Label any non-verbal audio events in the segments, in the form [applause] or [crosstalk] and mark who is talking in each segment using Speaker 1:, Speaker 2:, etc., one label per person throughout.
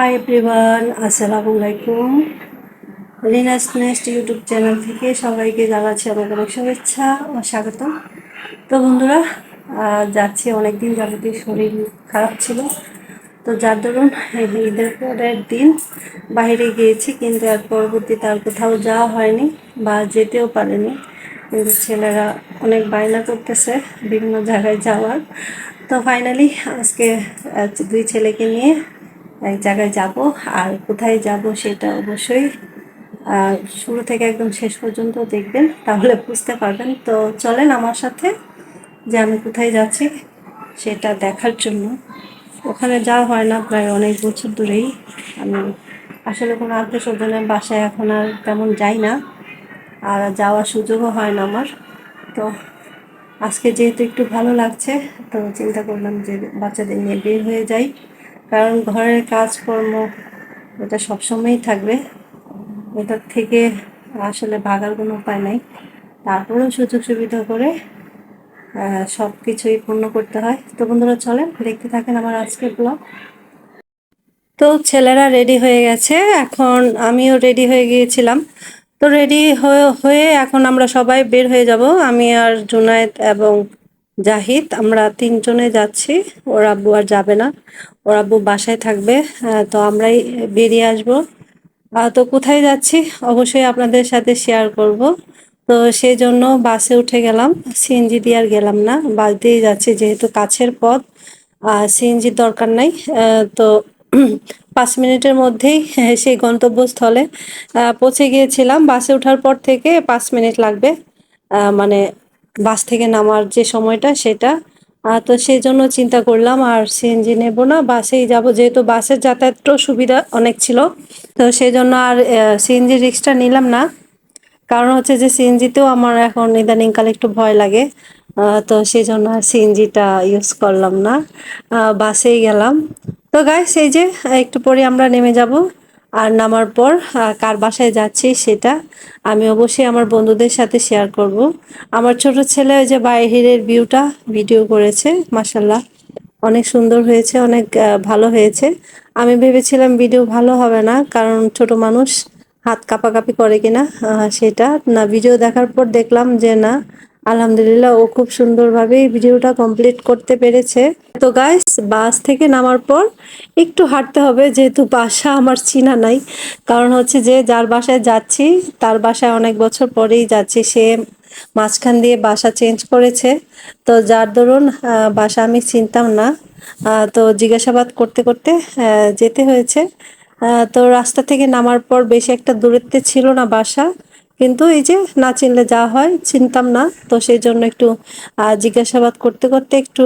Speaker 1: Hi everyone আসসালামু আলাইকুম Rina's nest YouTube channel থেকে সবাইকে জানাচ্ছি অনেক অনেক শুভেচ্ছা ও স্বাগত তো বন্ধুরা যাচ্ছি অনেকদিন যাবতীয় শরীর খারাপ ছিল। তো যার দরুন ঈদের পরের দিন বাইরে গিয়েছি, কিন্তু এর পরবর্তীতে আর কোথাও যাওয়া হয়নি বা যেতেও পারেনি। কিন্তু ছেলেরা অনেক বায়না করতেছে বিভিন্ন জায়গায় যাওয়ার। তো ফাইনালি আজকে দুই ছেলেকে নিয়ে এক জায়গায় যাব আর কোথায় যাব সেটা অবশ্যই শুরু থেকে একদম শেষ পর্যন্ত দেখবেন, তাহলে বুঝতে পারবেন। তো চলেন আমার সাথে যে আমি কোথায় যাচ্ছি সেটা দেখার জন্য। ওখানে যাওয়া হয় না, প্রায় অনেক বছর ধরেই। আমি আসলে কোনো আত্মীয় স্বজনের বাসায় এখন আর তেমন যাই না, আর যাওয়ার সুযোগও হয় না আমার। তো আজকে যেহেতু একটু ভালো লাগছে, তো চিন্তা করলাম যে বাচ্চাদের নিয়ে বের হয়ে যাই। কারণ ঘরের কাজকর্ম, এটা সবসময়ই থাকবে। এটার থেকে আসলে ভাগার কোনো উপায় নাই। তারপরেও সুযোগ সুবিধা করে সব কিছুই পূর্ণ করতে হয়। তো বন্ধুরা, চলেন দেখতে থাকেন আমার আজকের ব্লগ। তো ছেলেরা রেডি হয়ে গেছে। এখন আমিও রেডি হয়ে গিয়েছিলাম। তো রেডি হয়ে এখন আমরা সবাই বের হয়ে যাব। আমি আর জুনায়েদ এবং জাহিদ, আমরা তিনজনে যাচ্ছি। ওর আব্বু আর যাবে না। ওর আব্বু বাসায় থাকবে। তো আমরাই বেরিয়ে আসব। তো কোথায় যাচ্ছি? অবশ্যই আপনাদের সাথে শেয়ার করব। তো সেই জন্য বাসে উঠে গেলাম। সিএনজি দিয়ে আর গেলাম না। বাস দিয়েই যাচ্ছি, যেহেতু কাছের পথ। সিএনজির দরকার নাই। তো [clears throat] পাঁচ মিনিটের মধ্যেই [laughs] সেই গন্তব্যস্থলে পৌঁছে গিয়েছিলাম। বাসে ওঠার পর থেকে পাঁচ মিনিট লাগবে। মানে বাস থেকে নামার যে সময়টা সেটা। তো সেই জন্য চিন্তা করলাম, আর সিএনজি নেব না, বাসেই যাব। যেহেতু বাসের যাতায়াতটাও সুবিধা অনেক ছিল, তো সেই জন্য আর সিএনজি রিক্সটা নিলাম না। কারণ হচ্ছে যে সিএনজিতেও আমার এখন ইদানিংকালে একটু ভয় লাগে। তো সেই জন্য আর সিএনজিটা ইউজ করলাম না। বাসেই গেলাম। তো গাইস এই যে, একটু পরে আমরা নেমে যাব। আর নামার পর কার বাসায় যাচ্ছি সেটা আমি অবশ্যই আমার বন্ধুদের সাথে শেয়ার করব। আমার ছোট ছেলে ওই যে বাইরের ভিউটা ভিডিও করেছে মাসাল্লাহ অনেক সুন্দর হয়েছে, অনেক ভালো হয়েছে। আমি ভেবেছিলাম ভিডিও ভালো হবে না, কারণ ছোট মানুষ হাত কাঁপাকাঁপি করে কিনা সেটা না। ভিডিও দেখার পর দেখলাম যে না, আলহামদুলিল্লাহ ও খুব সুন্দরভাবে ভিডিওটা কমপ্লিট করতে পেরেছে। তো গাইস বাস থেকে নামার পর একটু হাঁটতে হবে, যেহেতু বাসা আমার চিনা নাই। কারণ হচ্ছে যে, যার বাসায় যাচ্ছি, তার বাসায় অনেক বছর পরেই যাচ্ছি। সে মাঝখান দিয়ে বাসা চেঞ্জ করেছে। তো যার দরুন বাসা আমি চিনতাম না। তো জিজ্ঞাসাবাদ করতে করতে যেতে হয়েছে। তো রাস্তা থেকে নামার পর বেশি একটা দূরত্বে ছিল না বাসা। কিন্তু এই যে না চিনলে যা হয়, চিনতাম না। তো সেই জন্য একটু জিজ্ঞাসাবাদ করতে করতে একটু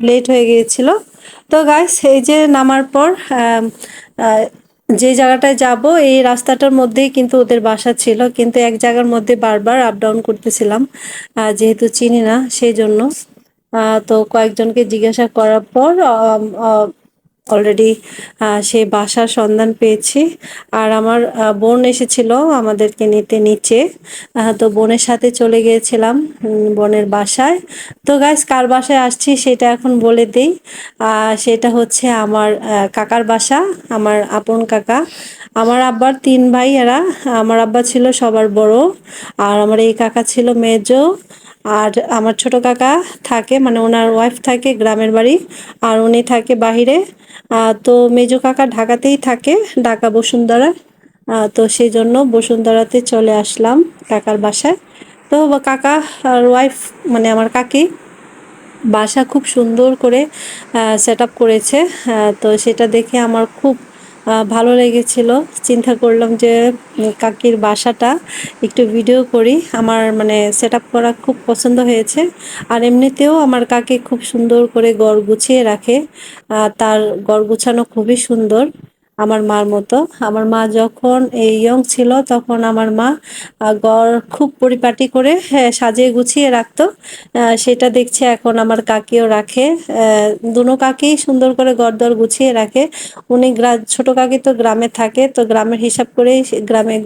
Speaker 1: লেট হয়ে গিয়েছিল। তো গাইস এই যে নামার পর যে জায়গাটায় যাব, এই রাস্তাটার মধ্যেই কিন্তু ওদের বাসা ছিল। কিন্তু এক জায়গার মধ্যে বারবার আপ ডাউন করতেছিলাম। যেহেতু চিনি না সেই জন্য তো কয়েকজনকে জিজ্ঞাসা করার পর অলরেডি সেই বাসার সন্ধান পেয়েছি। আর আমার বোন এসেছিল আমাদেরকে নিতে নিচে। তো বোনের সাথে চলে গিয়েছিলাম বোনের বাসায়। তো গাইস কার বাসায় আসছি সেটা এখন বলে দিই। সেটা হচ্ছে আমার কাকার বাসা, আমার আপন কাকা। আমার আব্বার তিন ভাই এরা, আমার আব্বা ছিল সবার বড়, আর আমার এই কাকা ছিল মেজো। আর আমার ছোট কাকা থাকে মানে ওনার ওয়াইফ থাকে গ্রামের বাড়ি, আর উনি থাকে বাহিরে। তো মেজো কাকা ঢাকাতেই থাকে, ঢাকা বসুন্ধরা। তো সেই জন্য বসুন্ধরাতে চলে আসলাম কাকার বাসায়। তো কাকা আর ওয়াইফ মানে আমার কাকি, বাসা খুব সুন্দর করে সেট করেছে। তো সেটা দেখে আমার খুব ভালো লেগেছিল। চিন্তা করলাম যে কাকির বাসাটা একটু ভিডিও করি। আমার মানে সেট করা খুব পছন্দ হয়েছে। আর এমনিতেও আমার কাকে খুব সুন্দর করে গড় গুছিয়ে রাখে। তার গড় গুছানো খুবই সুন্দর। আমার মার মতো। আমার মা যখন এই ইয়ং ছিল তখন আমার মা ঘর খুব পরিপাটি করে হ্যাঁ, সাজিয়ে গুছিয়ে রাখতো। সেটা দেখছি এখন আমার কাকিও রাখে। দুনো কাকি সুন্দর করে দর গুছিয়ে রাখে। উনি ছোট কাকি তো গ্রামে থাকে তো গ্রামের হিসাব করেই গ্রামে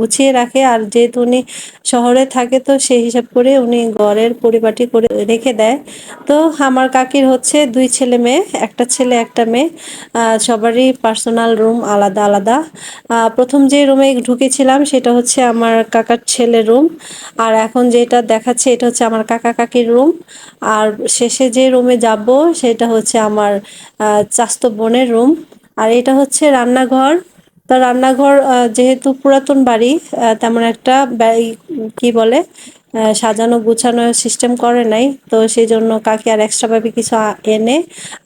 Speaker 1: গুছিয়ে রাখে। আর যেহেতু উনি শহরে থাকে তো সেই হিসাব করে উনি ঘরের পরিপাটি করে রেখে দেয়। তো আমার কাকির হচ্ছে দুই ছেলে মেয়ে একটা ছেলে একটা মেয়ে। সবারই পার্সোনাল রুম আলাদা আলাদা। প্রথম যে রুমে ঢুকেছিলাম সেটা হচ্ছে আমার কাকার ছেলের রুম। আর এখন যেটা দেখাচ্ছে এটা হচ্ছে আমার কাকা কাকির রুম। আর শেষে যে রুমে যাব সেটা হচ্ছে আমার চাস্ত বোনের রুম। আর এটা হচ্ছে রান্নাঘর। তো রান্নাঘর যেহেতু পুরাতন বাড়ি তেমন একটা কি বলে? সাজানো গুছানো সিস্টেম করে নাই। তো সেই জন্য কাকি আর এক্সট্রা ভাবে কিছু এনে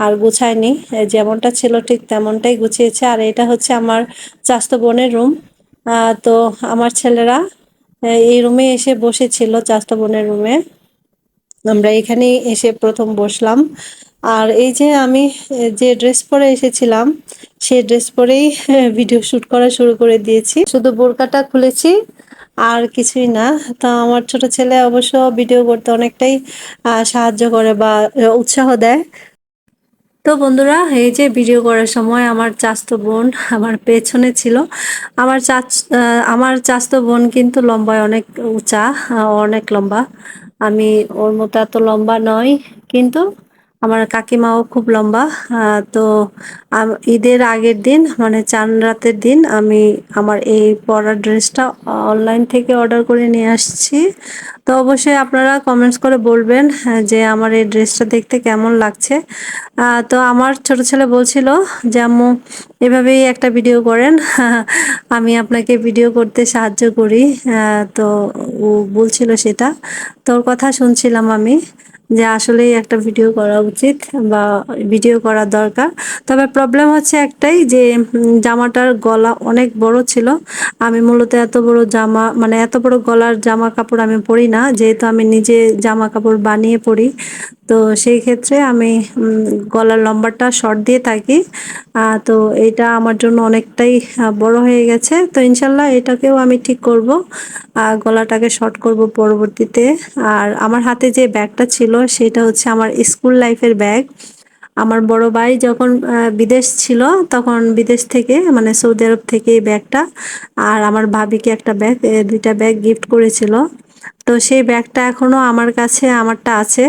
Speaker 1: আর গুছায়নি। যেমনটা ছিল ঠিক তেমনটাই গুছিয়েছে। আর এটা হচ্ছে আমার চাস্তো বোনের রুম তো আমার ছেলেরা এই রুমে এসে বসেছিল চাস্তো বোনের রুমে আমরা এখানে এসে প্রথম বসলাম। আর এই যে আমি যে ড্রেস পরে এসেছিলাম, সেই ড্রেস পরেই ভিডিও শুট করা শুরু করে দিয়েছি। শুধু বোরকাটা খুলেছি আর কিছুই না। তা আমার ছোট ছেলে অবশ্য ভিডিও করতে অনেকটাই সাহায্য করে বা উৎসাহ দেয়। তো বন্ধুরা, এই যে ভিডিও করার সময় আমার চাচতো বোন আমার পেছনে ছিল। আমার চাচ আমার চাচতো বোন কিন্তু লম্বায় অনেক উঁচা অনেক লম্বা। আমি ওর মতো এত লম্বা নয় কিন্তু আমার কাকিমাও খুব লম্বা তো ঈদের আগের দিন মানে চান রাতের দিন আমি আমার এই পরার ড্রেসটা অনলাইন থেকে অর্ডার করে নিয়ে আসছি। তো অবশ্যই আপনারা কমেন্টস করে বলবেন যে আমার এই ড্রেসটা দেখতে কেমন লাগছে। তো আমার ছোট ছেলে বলছিল যে, আম্মু, এভাবেই একটা ভিডিও করেন, [laughs] আমি আপনাকে ভিডিও করতে সাহায্য করি। তো ও বলছিল সেটা। তোর কথা শুনছিলাম আমি। যে আসলেই একটা ভিডিও করা উচিত বা ভিডিও করা দরকার। তবে প্রবলেম হচ্ছে একটাই যে জামাটার গলা অনেক বড় ছিল। আমি মূলত এত বড় জামা মানে এত বড় গলার জামা কাপড় আমি পরি না। যেহেতু আমি নিজে জামা কাপড় বানিয়ে পরি তো সেই ক্ষেত্রে আমি গলার লম্বাটা শর্ট দিয়ে থাকি। তো এটা আমার জন্য অনেকটাই বড় হয়ে গেছে। তো ইনশাল্লাহ এটাকেও আমি ঠিক করব। গলাটাকে শর্ট করব পরবর্তীতে। আর আমার হাতে যে ব্যাগটা ছিল, সেটা হচ্ছে আমার স্কুল লাইফের ব্যাগ আমার বড় ভাই যখন বিদেশ ছিল, তখন বিদেশ থেকে মানে সৌদি আরব থেকে এই ব্যাগটা, আর আমার ভাবিকে একটা ব্যাগ দুইটা ব্যাগ গিফট করেছিল। তো সেই ব্যাগটা এখনও আমার কাছে, আমারটা আছে।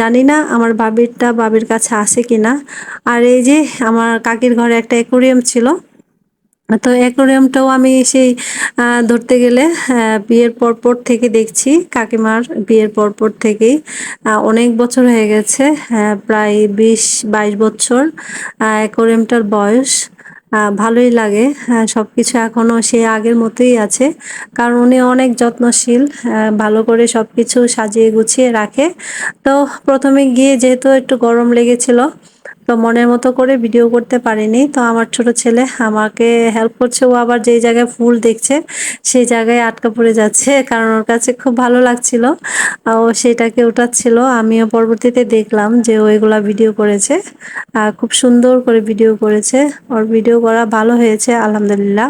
Speaker 1: জানি না আমার বাবিরটা বাবির কাছে আছে কিনা আর এই যে আমার কাকির ঘরে একটা অ্যাকোরিয়াম ছিল। তো অ্যাকোরিয়ামটাও আমি সেই ধরতে গেলে বিয়ের পরপর থেকে দেখছি। কাকিমার বিয়ের পরপর থেকেই অনেক বছর হয়ে গেছে প্রায় বিশ বাইশ বছর অ্যাকোরিয়ামটার বয়স। ভালোই লাগে। সব কিছু এখনও সে আগের মতোই আছে। কারণ উনি অনেক যত্নশীল ভালো করে সব কিছু সাজিয়ে গুছিয়ে রাখে। তো প্রথমে গিয়ে যেহেতু একটু গরম লেগেছিল তো মনের মতো করে ভিডিও করতে পারিনি। তো আমার ছোট ছেলে আমাকে হেল্প করছে। ও আবার যেই জায়গায় ফুল দেখছে, সেই জায়গায় আটকা পড়ে যাচ্ছে, কারণ ওর কাছে খুব ভালো লাগছিল। ও সেটাকে উঠাচ্ছিল। আমিও পরবর্তীতে দেখলাম যে ও এগুলা ভিডিও করেছে। খুব সুন্দর করে ভিডিও করেছে। ওর ভিডিও করা ভালো হয়েছে, আলহামদুলিল্লাহ।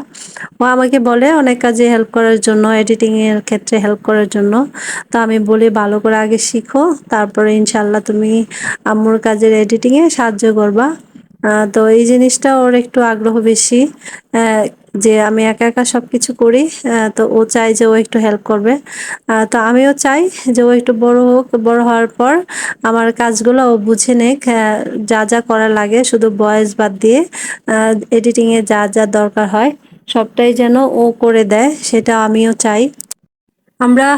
Speaker 1: ও আমাকে বলে অনেক কাজে হেল্প করার জন্য এডিটিং এর ক্ষেত্রে হেল্প করার জন্য। তো আমি বলি, ভালো করে আগে শিখো। তারপরে ইনশাল্লাহ তুমি আম্মুর কাজের এডিটিং এ সাহায্য করবা তো এই জিনিসটা ওর একটু আগ্রহ বেশি। যে আমি একা একা সবকিছু করি আহ, তো ও চায় যে ও একটু হেল্প করবে। তো আমিও চাই যে ও একটু বড় হোক বড় হওয়ার পর আমার কাজগুলো ও বুঝে নেক। যা যা করা লাগে শুধু ভয়েস বাদ দিয়ে এডিটিং এ যা যা দরকার হয় সবটাই যেন ও করে দেয় সেটা আমিও চাই। আমরা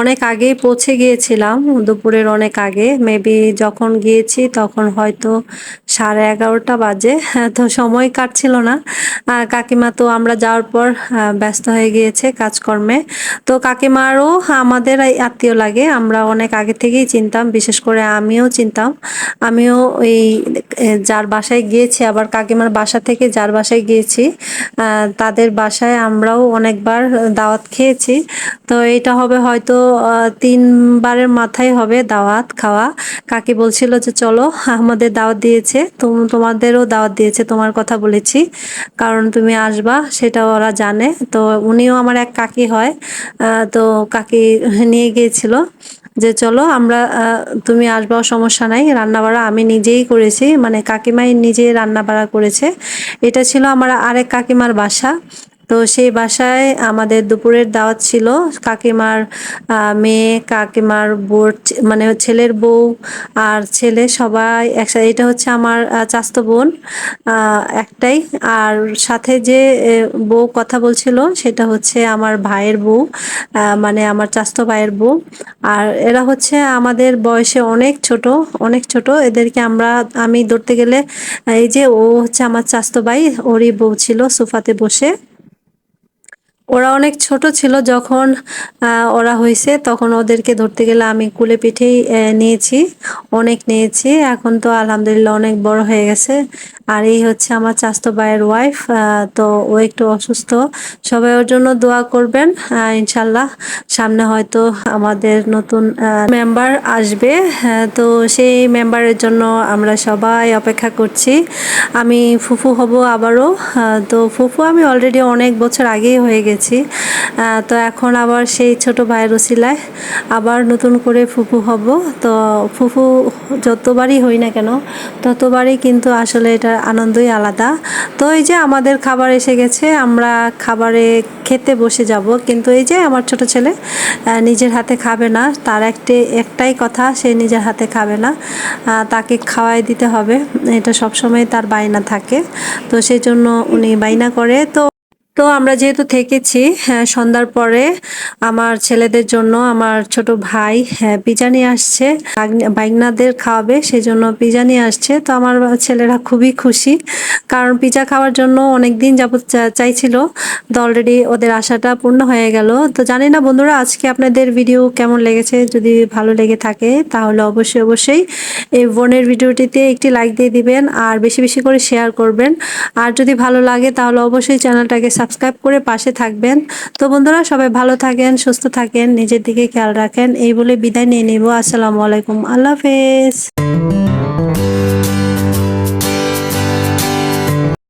Speaker 1: অনেক আগেই পৌঁছে গিয়েছিলাম দুপুরের অনেক আগে। মেবি যখন গিয়েছি তখন হয়তো সাড়ে এগারোটা বাজে তো সময় কাটছিল না। কাকিমা তো আমরা যাওয়ার পর ব্যস্ত হয়ে গিয়েছে কাজকর্মে। তো কাকিমারও আমাদের এই আত্মীয় লাগে আমরা অনেক আগে থেকেই চিনতাম বিশেষ করে আমিও চিনতাম। আমিও ওই এ, যার বাসায় গিয়েছি আবার কাকিমার বাসা থেকে যার বাসায় গিয়েছি তাদের বাসায় আমরাও অনেকবার দাওয়াত খেয়েছি। তো এটা হবে হয়তো তিনবারের মাথায় হবে দাওয়াত খাওয়া। কাকি বলছিল যে চলো আমাদের দাওয়াত দিয়েছে তোমাদেরও দাওয়াত দিয়েছে, তোমার কথা বলেছি। কারণ তুমি আসবা, সেটা ওরা জানে। তো উনিও আমার এক কাকি হয়। তো কাকি নিয়ে গিয়েছিল যে চলো আমরা তুমি আসবাও সমস্যা নাই রান্না বাড়া আমি নিজেই করেছি। মানে কাকিমাই নিজে রান্না বাড়া করেছে। এটা ছিল আমার আরেক কাকিমার বাসা। তো সেই বাসায় আমাদের দুপুরের দাওয়াত ছিল, কাকিমার মেয়ে, কাকিমার বোর মানে ছেলের বউ আর ছেলে সবাই একসাথে, এটা হচ্ছে আমার চাস্তো বোন একটাই। আর সাথে যে বউ কথা বলছিল সেটা হচ্ছে আমার ভাইয়ের বউ মানে আমার চাস্তো ভাইয়ের বউ। আর এরা হচ্ছে আমাদের বয়সে অনেক ছোট অনেক ছোট। এদেরকে আমরা, আমি ধরতে গেলে, এই যে ও হচ্ছে আমার চাস্তো ভাই, ওরই বউ ছিল সোফাতে বসে। ওরা অনেক ছোট ছিল যখন ওরা হয়েছে, তখন ওদেরকে ধরতে গেলে আমি কুলে পিঠেই নিয়েছি, অনেক নিয়েছি, এখন তো আলহামদুলিল্লাহ অনেক বড় হয়ে গেছে। আর এই হচ্ছে আমার চাস্তো ভাইয়ের ওয়াইফ তো ও একটু অসুস্থ। সবাই ওর জন্য দোয়া করবেন ইনশাল্লাহ সামনে হয়তো আমাদের নতুন মেম্বার আসবে তো সেই মেম্বারের জন্য আমরা সবাই অপেক্ষা করছি। আমি ফুফু হব আবারও তো ফুফু আমি অলরেডি অনেক বছর আগেই হয়ে গেছি। আহ, তো এখন আবার সেই ছোট ভাইয়ের ওসিলায় আবার নতুন করে ফুফু হব। তো ফুফু যতবারই হই না কেন ততবারই কিন্তু আসলে এটার আনন্দই আলাদা। তো এই যে আমাদের খাবার এসে গেছে আমরা খাবারে খেতে বসে যাব। কিন্তু এই যে আমার ছোট ছেলে নিজের হাতে খাবে না। তার একটি একটাই কথা সে নিজের হাতে খাবে না। তাকে খাওয়াই দিতে হবে। এটা সবসময় তার বায়না থাকে। তো সেই জন্য উনি বায়না করে। তো তো আমরা যেহেতু থেকেছি হ্যাঁ, সন্ধ্যার পরে আমার ছেলেদের জন্য আমার ছোট ভাই হ্যাঁ, পিজা নিয়ে আসছে। বাইগনাদের খাওয়াবে সেই জন্য পিজা নিয়ে আসছে। তো আমার ছেলেরা খুবই খুশি কারণ পিজা খাওয়ার জন্য অনেক দিন যাবত চাইছিল। তো অলরেডি ওদের আশাটা পূর্ণ হয়ে গেল। তো জানি না বন্ধুরা আজকে আপনাদের ভিডিও কেমন লেগেছে? যদি ভালো লেগে থাকে তাহলে অবশ্যই অবশ্যই এই বোনের ভিডিওটিতে একটি লাইক দিয়ে দিবেন আর বেশি বেশি করে শেয়ার করবেন। আর যদি ভালো লাগে তাহলে অবশ্যই চ্যানেলটাকে সাবস্ক্রাইব করে পাশে থাকবেন। তো বন্ধুরা, সবাই ভালো থাকেন, সুস্থ থাকেন, নিজের দিকে খেয়াল রাখেন। এই বলে বিদায় নিয়ে নিব। আসসালামু আলাইকুম। আল্লাহ হাফেজ।